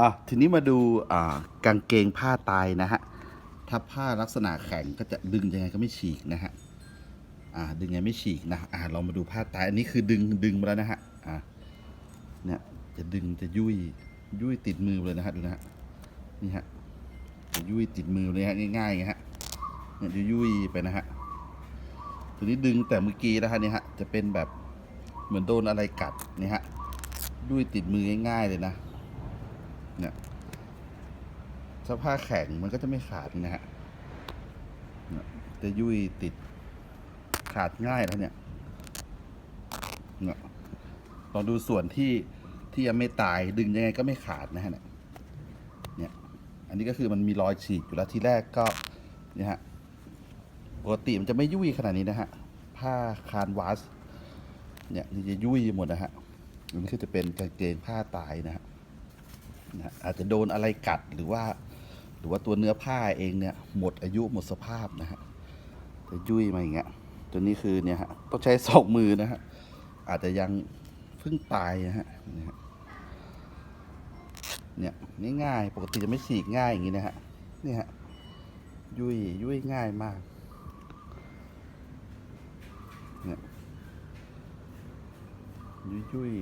อะทีนี้มาดูอ่ากางเกงผ้าตายนะฮะถ้าผ้าลักษณะแข็งก็จะดึงยังไงก็ไม่ฉีกนะฮะอ่าดึงยังไงไม่ฉีกนะอ่าเรามาดูผ้าตายอันนี้คือดึงดึงมาแล้วนะฮะอ่าเนี่ยจะดึงจะยุ่ยยุ่ยติดมือเลยนะฮะดูนะฮะนี่ฮะจะยุ่ยติดมือเลยฮะง่ายๆไงฮะเนี่ยจะยุ่ยไปนะฮะตัวนี้ดึงแต่เมื่อกี้นะฮะนี่ฮะจะเป็นแบบเหมือนโดนอะไรกัดนี่ฮะยุ่ยติดมือง่ายๆเลยนะ เนี่ยถ้าผ้าแข็งมันก็จะไม่ขาดนะฮะจะยุ่ยติดขาดง่ายแล้วเนี่ยเนี่ยลองดูส่วนที่ที่ยังไม่ตายดึงยังไงก็ไม่ขาดนะฮะเนี่ยเนี่ย อันนี้ก็คือมันมีรอยฉีกอยู่แล้วที่แรกก็เนี่ยฮะปกติมันจะไม่ยุ่ยขนาดนี้นะฮะผ้าคานวาสเนี่ยจะยุ่ยหมดนะฮะอันนี้ก็จะเป็นกางเกงผ้าตายนะฮะ นะอาจจะโดนอะไรกัดหรือว่า หรือว่าตัวเนื้อผ้าเองเนี่ยหมดอายุหมดสภาพนะฮะจะยุ่ยมาอย่างเงี้ยตัวนี้คือเนี่ยฮะต้องใช้สองมือนะฮะอาจจะยังเพิ่งตายนะฮะเนี่ยง่ายๆปกติจะไม่ฉีกง่ายอย่างงี้นะฮะเนี่ยฮะยุ่ยยุ่ยง่ายมากเนี่ยยุ่ยยุ่ย